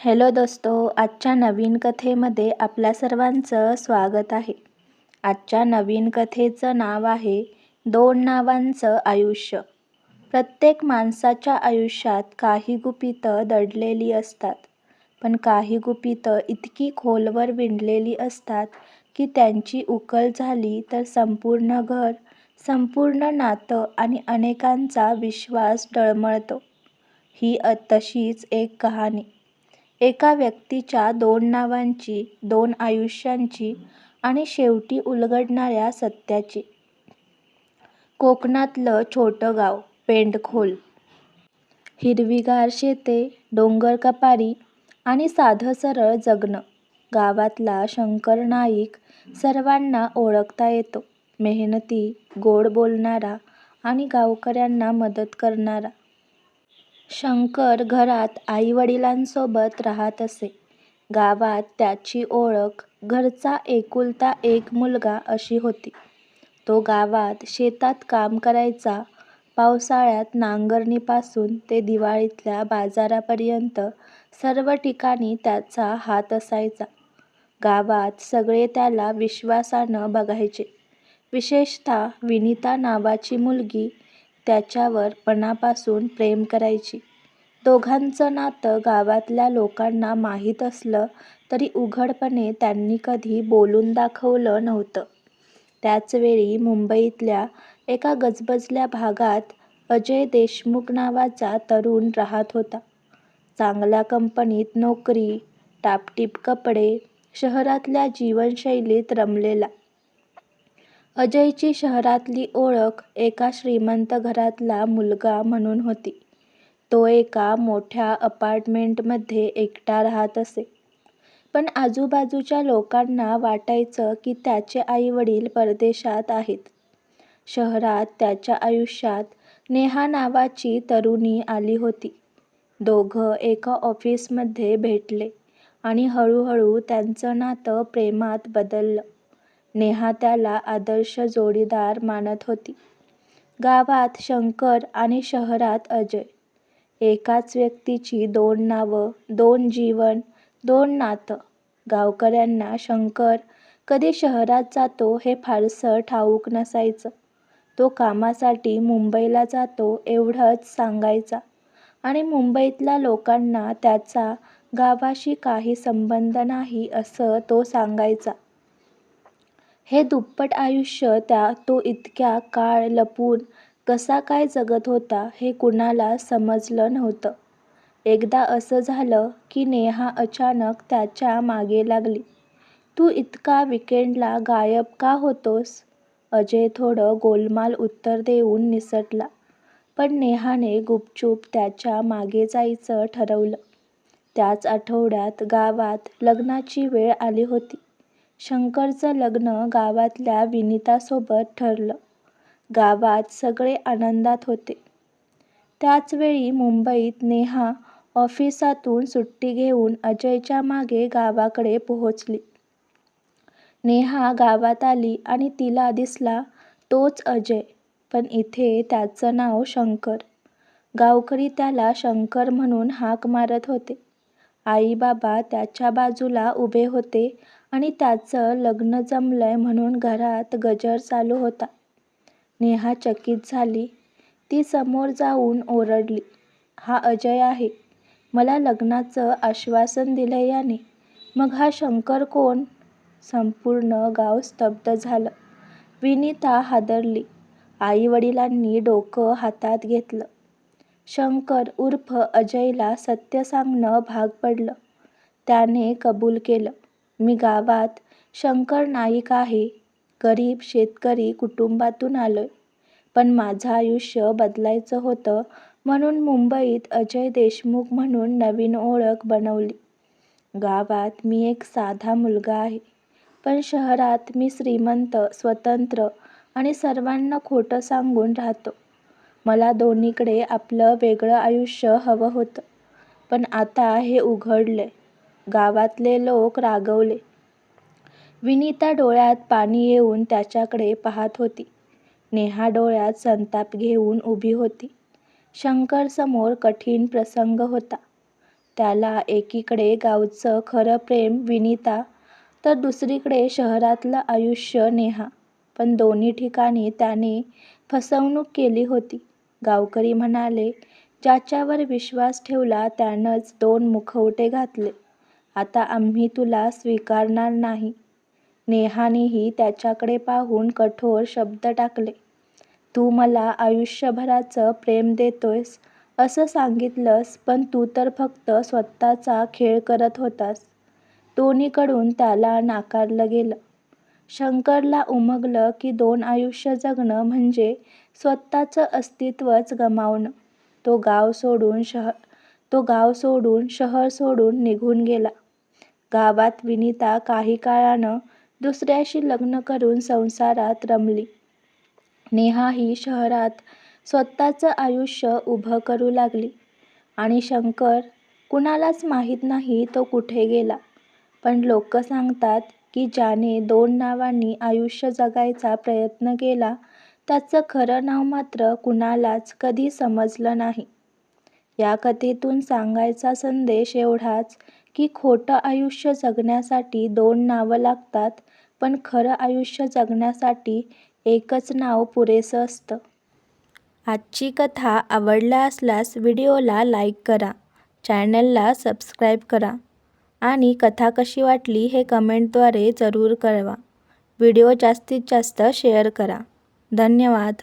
Hello दोस्तो आजच्या नवीन कथेमध्ये आपल्या सर्वांचं स्वागत आहे. आजच्या नवीन कथेचं नाव आहे दोन नावांचं आयुष्य. प्रत्येक माणसाच्या आयुष्यात काही गुपितं दडलेली असतात. पण काही गुपितं इतकी खोलवर विणलेली असतात की त्यांची उकल झाली तर संपूर्ण घर संपूर्ण नातं आणि अनेकांचा विश्वास डळमळतो. ही तशीच एक कहाणी. एका व्यक्तीच्या दोन नावांची दोन आयुष्यांची आणि शेवटी उलगडणाऱ्या सत्याची. कोकणातलं छोटं गाव पेंडखोल. हिरवीगार शेते डोंगरकपारी आणि साधं सरळ जगणं. गावातला शंकर नाईक सर्वांना ओळखता येतो. मेहनती गोड बोलणारा आणि गावकऱ्यांना मदत करणारा. शंकर घरात आईवडिलांसोबत राहत असे. गावात त्याची ओळख घरचा एकुलता एक मुलगा अशी होती. तो गावात शेतात काम करायचा. पावसाळ्यात नांगरणीपासून ते दिवाळीतल्या बाजारापर्यंत सर्व ठिकाणी त्याचा हात असायचा. गावात सगळे त्याला विश्वासानं बघायचे. विशेषतः विनिता नावाची मुलगी त्याच्यावर मनापासून प्रेम करायची. दोघांचं नातं गावातल्या लोकांना माहीत असलं तरी उघडपणे त्यांनी कधी बोलून दाखवलं नव्हतं. त्याचवेळी मुंबईतल्या एका गजबजल्या भागात अजय देशमुख नावाचा तरुण राहत होता. चांगल्या कंपनीत नोकरी, टापटीप कपडे, शहरातल्या जीवनशैलीत रमलेला. अजयची शहरातली ओळख एका श्रीमंत घरातला मुलगा म्हणून होती. तो एका मोठ्या अपार्टमेंटमध्ये एकटा राहत असे. पण आजूबाजूच्या लोकांना वाटायचं की त्याचे आई-वडील परदेशात आहेत. शहरात त्याच्या आयुष्यात नेहा नावाची तरुणी आली होती. दोघं एका ऑफिसमध्ये भेटले आणि हळूहळू त्यांचं नातं प्रेमात बदललं. नेहा त्याला आदर्श जोडीदार मानत होती. गावात शंकर आणि शहरात अजय. एकाच व्यक्तीची दोन नावं, दोन जीवन, दोन नातं. गावकऱ्यांना शंकर कधी शहरात जातो हे फारसं ठाऊक नसायचं. तो कामासाठी मुंबईला जातो एवढंच सांगायचा आणि मुंबईतल्या लोकांना त्याचा गावाशी काही संबंध नाही असं तो सांगायचा. हे दुप्पट आयुष्य त्या तो इतक्या काळ लपून कसा काय जगत होता हे कुणाला समजलं नव्हतं. एकदा असं झालं की नेहा अचानक त्याच्यामागे लागली. तू इतका वीकेंडला गायब का होतोस? अजय थोडं गोलमाल उत्तर देऊन निसटला. पण नेहाने गुपचूप त्याच्यामागे जायचं ठरवलं. त्याच आठवड्यात गावात लग्नाची वेळ आली होती. शंकरचं लग्न गावातल्या विनितासोबत ठरलं. गावात सगळे आनंदात होते. त्याचवेळी मुंबईत नेहा ऑफिसातून सुट्टी घेऊन अजयच्या मागे गावाकडे पोहोचली. नेहा गावात आली आणि तिला दिसला तोच अजय, पण इथे त्याचं नाव शंकर. गावकरी त्याला शंकर म्हणून हाक मारत होते. आई-बाबा त्याच्या बाजूला उभे होते आणि त्याचं लग्न जमलंय म्हणून घरात गजर चालू होता. नेहा चकित झाली. ती समोर जाऊन ओरडली, हा अजय आहे. मला लग्नाचं आश्वासन दिलंय याने. मग हा शंकर कोण? संपूर्ण गाव स्तब्ध झालं. विनिता हादरली. आई-वडिलांनी डोकं हातात घेतलं. शंकर उर्फ अजयला सत्य सांगणं भाग पडलं. त्याने कबूल केलं, मी गावात शंकर नाईक आहे. गरीब शेतकरी कुटुंबातून आलो पण माझं आयुष्य बदलायचं होतं म्हणून मुंबईत अजय देशमुख म्हणून नवीन ओळख बनवली. गावात मी एक साधा मुलगा आहे. पण शहरात मी श्रीमंत, स्वतंत्र आणि सर्वांना खोटं सांगून राहतो. मला दोन्हीकडे आपलं वेगळं आयुष्य हवं होतं. पण आता हे उघडलंय. गावातले लोक रागावले. विनीता डोळ्यात पाणी येऊन त्याच्याकडे पाहत होती. नेहा डोळ्यात संताप घेऊन उभी होती. शंकरसमोर कठीण प्रसंग होता. त्याला एकीकडे गावचं खरं प्रेम विनीता तर दुसरीकडे शहरातलं आयुष्य नेहा. पण दोन्ही ठिकाणी त्याने फसवणूक केली होती. गावकरी म्हणाले, ज्याच्यावर विश्वास ठेवला त्यानंच दोन मुखवटे घातले. आता आम्ही तुला स्वीकारणार नाही. नेहानेही त्याच्याकडे पाहून कठोर शब्द टाकले. तू मला आयुष्यभराचं प्रेम देतोयस असं सांगितलंस पण तू तर फक्त स्वतःचा खेळ करत होतास. दोन्हीकडून त्याला नाकारलं गेलं. शंकरला उमगलं की दोन आयुष्य जगणं म्हणजे स्वतःचं अस्तित्वच गमावणं. तो गाव सोडून शहर सोडून निघून गेला. गावात विनिता काही काळानं दुसऱ्याशी लग्न करून संसारात रमली. नेहाही शहरात स्वतःचं आयुष्य उभं करू लागली. आणि शंकर? कुणालाच माहीत नाही तो कुठे गेला. पण लोक सांगतात की ज्याने दोन नावांनी आयुष्य जगायचा प्रयत्न केला त्याचं खरं नाव मात्र कुणालाच कधी समजलं नाही. या कथेतून सांगायचा संदेश एवढाच की खोटं आयुष्य जगण्यासाठी दोन नावं लागतात पण खरं आयुष्य जगण्यासाठी एकच नाव पुरेसं असतं. आजची कथा आवडला असल्यास व्हिडिओला लाईक करा, चॅनलला सबस्क्राईब करा आणि कथा कशी वाटली हे कमेंटद्वारे जरूर कळवा. व्हिडिओ जास्तीत जास्त शेअर करा. धन्यवाद.